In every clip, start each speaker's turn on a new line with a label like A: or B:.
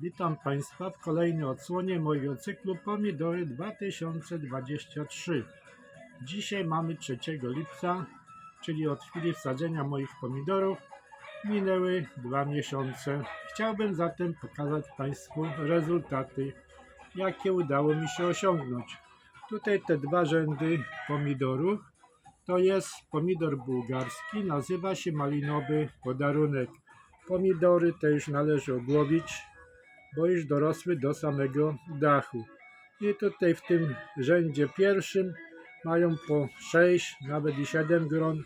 A: Witam Państwa w kolejnej odsłonie mojego cyklu Pomidory 2023. Dzisiaj mamy 3 lipca, czyli od chwili wsadzenia moich pomidorów minęły dwa miesiące. Chciałbym zatem pokazać Państwu rezultaty, jakie udało mi się osiągnąć. Tutaj te dwa rzędy pomidorów to jest pomidor bułgarski, nazywa się malinowy podarunek. Pomidory te już należy obłowić, bo już dorosły do samego dachu. I tutaj w tym rzędzie pierwszym mają po 6, nawet i 7 gron,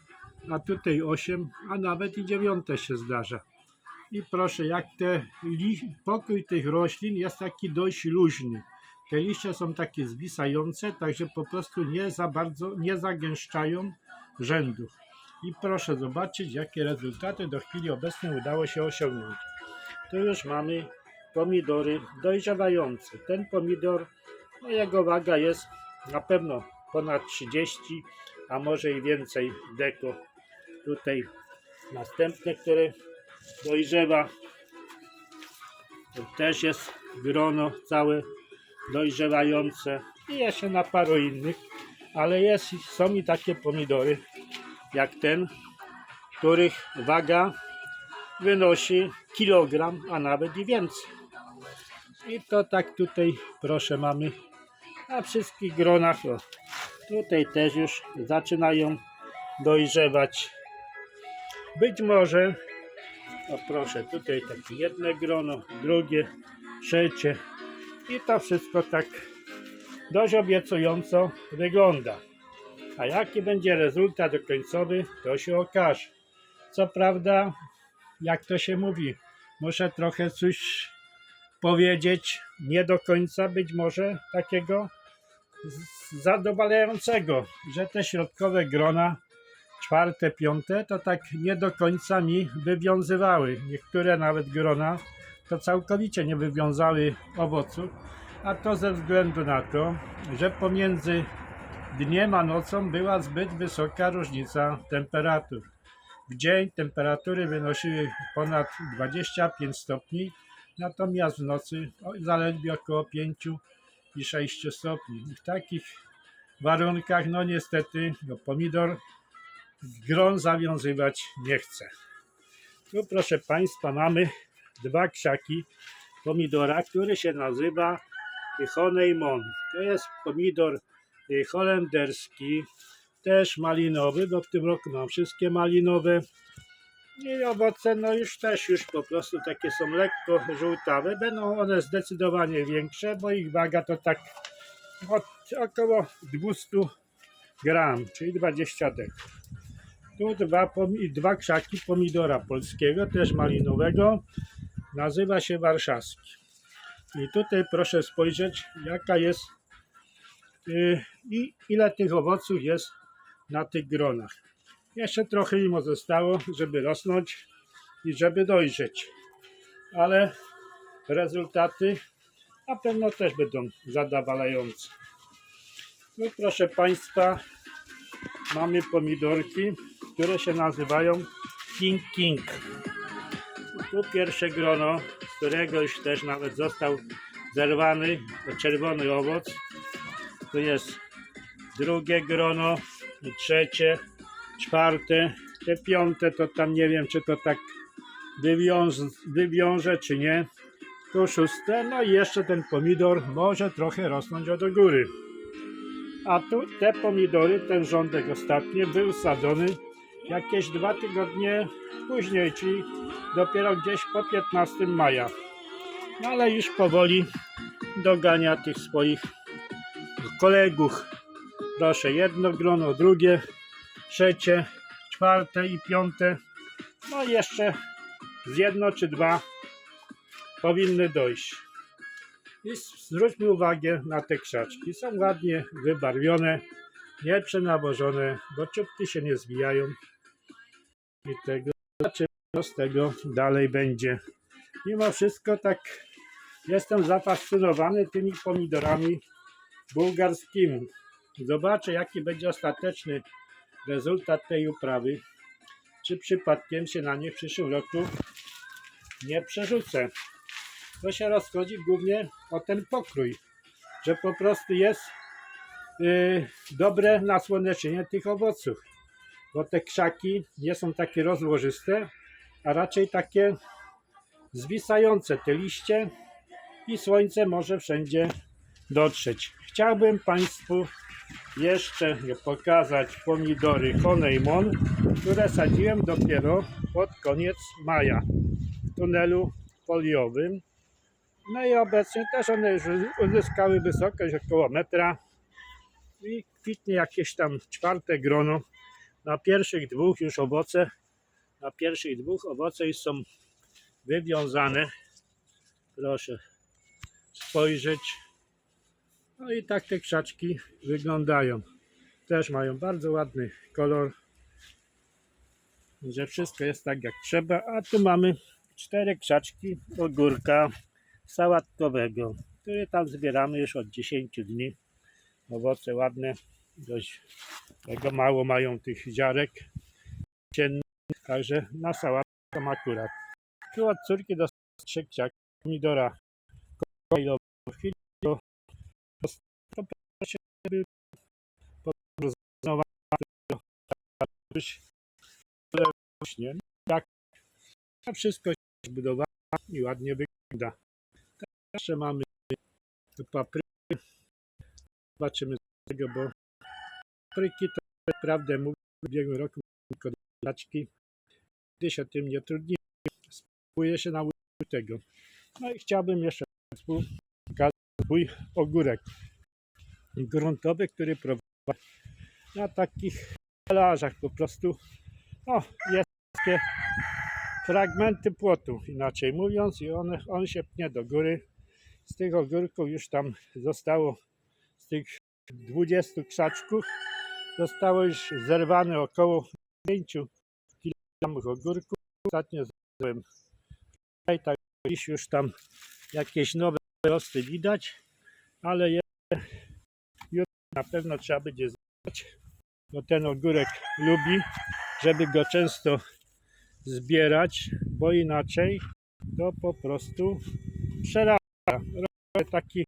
A: a tutaj 8, a nawet i 9 się zdarza. I proszę, jak te pokój tych roślin jest taki dość luźny. Te liście są takie zwisające, także po prostu nie za bardzo, nie zagęszczają rzędów. I proszę zobaczyć, jakie rezultaty do chwili obecnej udało się osiągnąć. Tu już mamy pomidory dojrzewające. Ten pomidor, no jego waga jest na pewno ponad 30, a może i więcej deko. Tutaj następne, które dojrzewa, to też jest grono całe dojrzewające i jeszcze na paru innych, ale jest, są i takie pomidory jak ten, których waga wynosi kilogram, a nawet i więcej. I to tak tutaj, proszę, mamy na wszystkich gronach. O, tutaj też już zaczynają dojrzewać. Być może, o proszę, tutaj takie jedno grono, drugie, trzecie. I to wszystko tak dość obiecująco wygląda. A jaki będzie rezultat końcowy, to się okaże. Co prawda, jak to się mówi, muszę trochę coś powiedzieć, nie do końca być może takiego zadowalającego, że te środkowe grona, czwarte, piąte, to tak nie do końca mi wywiązywały. Niektóre nawet grona to całkowicie nie wywiązały owoców, a to ze względu na to, że pomiędzy dniem a nocą była zbyt wysoka różnica temperatur. W dzień temperatury wynosiły ponad 25 stopni, natomiast w nocy zaledwie około 5 i 6 stopni. I w takich warunkach, no niestety, no, pomidor gron zawiązywać nie chce. Tu proszę Państwa mamy dwa krzaki pomidora, który się nazywa Honeymon. To jest pomidor y, holenderski, też malinowy, bo w tym roku mam wszystkie malinowe. I owoce no już też już po prostu takie są lekko żółtawe. Będą one zdecydowanie większe, bo ich waga to tak od około 200 gram, czyli 20 dek. Tu dwa, dwa krzaki pomidora polskiego, też malinowego. Nazywa się warszawski. I tutaj proszę spojrzeć, jaka jest y, i ile tych owoców jest na tych gronach. Jeszcze trochę im zostało, żeby rosnąć i żeby dojrzeć. Ale rezultaty na pewno też będą zadowalające. No proszę Państwa, mamy pomidorki, które się nazywają King King. Tu pierwsze grono, z którego już też nawet został zerwany, czerwony owoc. Tu jest drugie grono, i trzecie, czwarte, te piąte to tam nie wiem, czy to tak wywiąż, wywiąże, czy nie. Tu szóste, no i jeszcze ten pomidor może trochę rosnąć od góry. A tu te pomidory, ten rządek ostatni był sadzony jakieś dwa tygodnie później, czyli dopiero gdzieś po 15 maja. No ale już powoli dogania tych swoich kolegów. Proszę, jedno grono, drugie, trzecie, czwarte i piąte. No i jeszcze z jedno czy dwa powinny dojść. I zwróćmy uwagę na te krzaczki. Są ładnie wybarwione, nie przenawożone, bo czubki się nie zwijają. I tego co z tego dalej będzie. Mimo wszystko tak jestem zafascynowany tymi pomidorami bułgarskimi. Zobaczę, jaki będzie ostateczny rezultat tej uprawy. Czy przypadkiem się na nie w przyszłym roku nie przerzucę. To się rozchodzi głównie o ten pokrój, że po prostu jest yy, dobre nasłonecznienie tych owoców. Bo te krzaki nie są takie rozłożyste, a raczej takie zwisające te liście i słońce może wszędzie dotrzeć. Chciałbym Państwu jeszcze pokazać pomidory Honeymon, które sadziłem dopiero pod koniec maja w tunelu foliowym. No i obecnie też one już uzyskały wysokość około metra i kwitnie jakieś tam czwarte grono. Na pierwszych dwóch już owoce, na pierwszych dwóch owoce już są wywiązane. Proszę spojrzeć. No i tak te krzaczki wyglądają. Też mają bardzo ładny kolor. Że wszystko jest tak jak trzeba. A tu mamy cztery krzaczki ogórka sałatkowego, który tam zbieramy już od 10 dni. Owoce ładne, dość tego mało mają tych ziarek ciennych, także na sałatkę akurat. Tu od córki do trzy pomidora kolejowego żeby porozmawiać rośnie. Tak, a wszystko się zbudowało i ładnie wygląda. Jeszcze mamy papryki. Zobaczymy tego, bo papryki to prawdę mówię, w ubiegłym roku tylko laczki. Gdy się tym nie trudni, spróbuję się nauczyć tego. No i chciałbym jeszcze Państwu pokazać swój ogórek gruntowy, który prowadzi na takich stelażach po prostu. O, jest takie fragmenty płotu, inaczej mówiąc, i one, on się pnie do góry. Z tych ogórków już tam zostało, z tych 20 krzaczków, zostało już zerwane około 5 kg ogórków. Ostatnio zerwałem tutaj, tak już tam jakieś nowe rosty widać, ale je, jutro na pewno trzeba będzie zbierać, bo ten ogórek lubi, żeby go często zbierać, bo inaczej to po prostu przerasta. Robię taki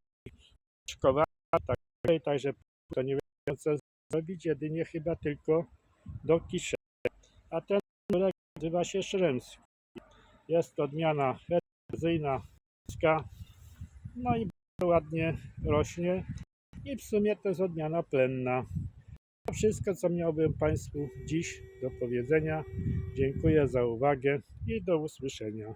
A: szkowa, tak, także to nie wiem co zrobić, jedynie chyba tylko do kiszeni. A ten ogórek nazywa się szremski. Jest odmiana herbacyjna, no i bardzo ładnie rośnie i w sumie to jest odmiana plenna. To wszystko, co miałbym Państwu dziś do powiedzenia. Dziękuję za uwagę i do usłyszenia.